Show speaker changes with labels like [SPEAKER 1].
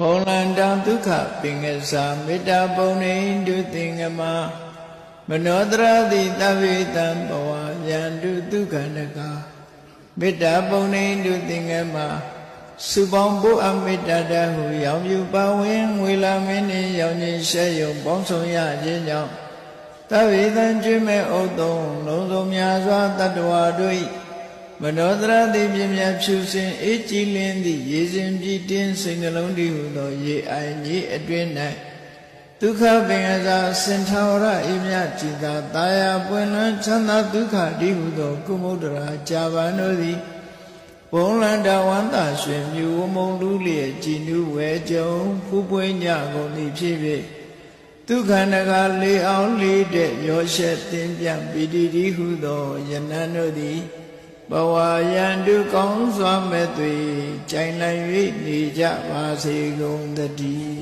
[SPEAKER 1] ဘောလန္တံဒုက္ခပင်ကစားမေတ္တာပုံနေတုသင်္ကမမနောတရတိတဗ္ဗေတံဘဝယန္တုဒုက္ခနကမေတ္တာပုံနေတုသင်္ကမစုပေါင်းဖို့အမေတ္တာတဟုရောင်ပြူပါဝင်ငွေလာမင်းနှင့်ရောင်ခြင်းရှဲယုံပေါင်းဆောင်ရခြင်းကြောင့်တဗ္ဗေတံကျွေးမဲ့ဥတုံလုံးစုံများစွာတတ္တဝါတို့၏ မနောတရတိပြင်းမြတ်ဖြူစင်အေးကြည်လင်းသည့်ရေစဉ်ပြည့်တင်းစိတ်နှလုံးတည်ဟုသော ရေအိုင်ကြီးအတွင်း၌ဒုက္ခပင်ကစားစင်ထာဝရအိမြကြည်သာတာယာပွင့်လန်းချမ်းသာဒုက္ခတည်ဟုသော ကုမုဒ္ဒရာကြာပန်တို့သည်ဘုံလန္တဝန္တာရွှင်မြူဝမုံလူလျက်ကြည်နူးဝဲကြုံဖူးပွေးညကုန်သည်ဖြစ်ဖြစ်ဒုက္ခနကလေးအောင်လေးတဲ့ရောရှက်တင်ပြပီတိတိဟုသောယနန်တို့သည် ဘဝယံတုကောင်းစွာမဲ့သွေကြိုင်လိုက်၍နေကြပါစေကုန်တည်း